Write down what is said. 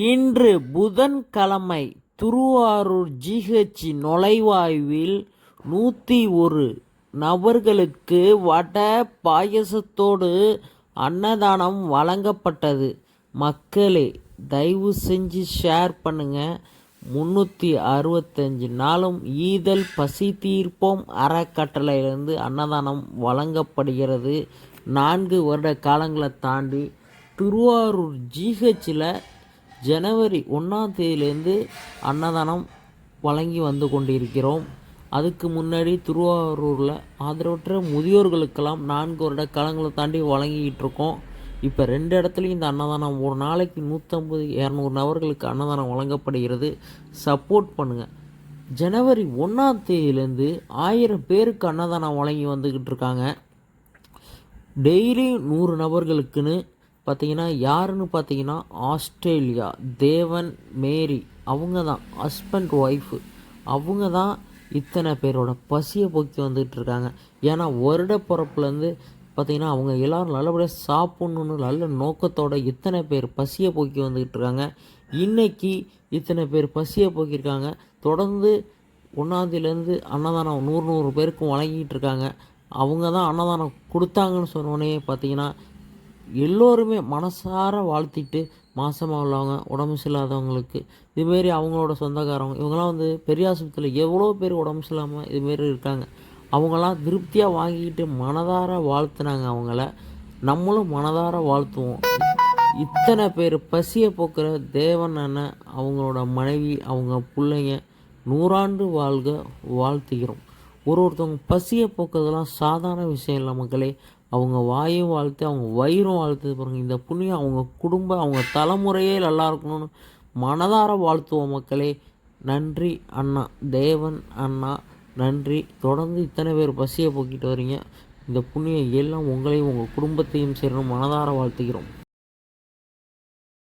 இன்று புதன்கிழமை திருவாரூர் ஜிஹெச் நுழைவாயுவில் நூற்றி ஒரு நபர்களுக்கு வடை பாயசத்தோடு அன்னதானம் வழங்கப்பட்டது. மக்களே தயவு செஞ்சு ஷேர் பண்ணுங்கள் முந்நூற்றி அறுபத்தஞ்சு நாளும் ஈதல் பசி தீர்ப்போம். அறக்கட்டளையிலிருந்து அன்னதானம் வழங்கப்படுகிறது. நான்கு வருட காலங்களை தாண்டி திருவாரூர் ஜிஹெச்சில் ஜனவரி ஒன்றாம் தேதியிலேருந்து அன்னதானம் வழங்கி வந்து கொண்டிருக்கிறோம். அதுக்கு முன்னாடி திருவாரூரில் ஆதரவற்ற முதியோர்களுக்கெல்லாம் நான்கு வருட காலங்களை தாண்டி வழங்கிக்கிட்டு இருக்கோம். இப்போ ரெண்டு இடத்துலையும் இந்த அன்னதானம் ஒரு நாளைக்கு நூற்றம்பது இரநூறு நபர்களுக்கு அன்னதானம் வழங்கப்படுகிறது. சப்போர்ட் பண்ணுங்கள் ஜனவரி ஒன்றாம் தேதியிலேருந்து ஆயிரம் பேருக்கு அன்னதானம் வழங்கி வந்துக்கிட்டு இருக்காங்க. டெய்லி நூறு நபர்களுக்குன்னு பார்த்தீங்கன்னா யாருன்னு பார்த்தீங்கன்னா ஆஸ்திரேலியா தேவன் மேரி அவங்க தான் ஹஸ்பண்ட் ஒய்ஃபு அவங்க தான் இத்தனை பேரோட பசியை போக்கி வந்துகிட்டு இருக்காங்க ஏன்னா வருட பிறப்புலேருந்து பார்த்திங்கன்னா அவங்க எல்லாரும் நல்லபடியாக சாப்பிட்ணுன்னு நல்ல நோக்கத்தோட இத்தனை பேர் பசியை போக்கி வந்துக்கிட்டு இருக்காங்க இன்றைக்கி இத்தனை பேர் பசியை போக்கியிருக்காங்க. தொடர்ந்து ஒன்றாந்தேதியிலேருந்து அன்னதானம் நூறு நூறு பேருக்கும் வழங்கிட்டு இருக்காங்க அவங்க தான் அன்னதானம் கொடுத்தாங்கன்னு சொன்னோடனே பார்த்தீங்கன்னா எல்லோருமே மனசார வாழ்த்திட்டு மாசமாக உள்ளவங்க உடம்பு சரியில்லாதவங்களுக்கு இதுமாரி அவங்களோட சொந்தக்காரவங்க இவங்கெல்லாம் வந்து பெரிய ஆஸ்பத்திரியில் எவ்வளோ பேர் உடம்பு சரியில்லாமல் இதுமாரி இருக்காங்க. அவங்களாம் திருப்தியாக வாங்கிக்கிட்டு மனதார வாழ்த்துனாங்க அவங்கள. நம்மளும் மனதார வாழ்த்துவோம். இத்தனை பேர் பசியை போக்குற தேவன் அண்ணன் அவங்களோட மனைவி அவங்க பிள்ளைங்க நூறாண்டு வாழ்க வாழ்த்துகிறோம். ஒரு ஒருத்தவங்க பசியை போக்குறதெல்லாம் சாதாரண விஷயம் இல்லை மக்களே. அவங்க வாயும் வாழ்த்து அவங்க வயிறும் வாழ்த்து பாருங்க. இந்த புண்ணியம் அவங்க குடும்பம் அவங்க தலைமுறையே நல்லா இருக்கணும்னு மனதார வாழ்த்துவோம் மக்களே. நன்றி அண்ணா தேவன் அண்ணா நன்றி. தொடர்ந்து இத்தனை பேர் பசியை போக்கிட்டு வரீங்க. இந்த புண்ணியம் எல்லாம் உங்களையும் உங்கள் குடும்பத்தையும் சேரணும். மனதார வாழ்த்துகிறோம்.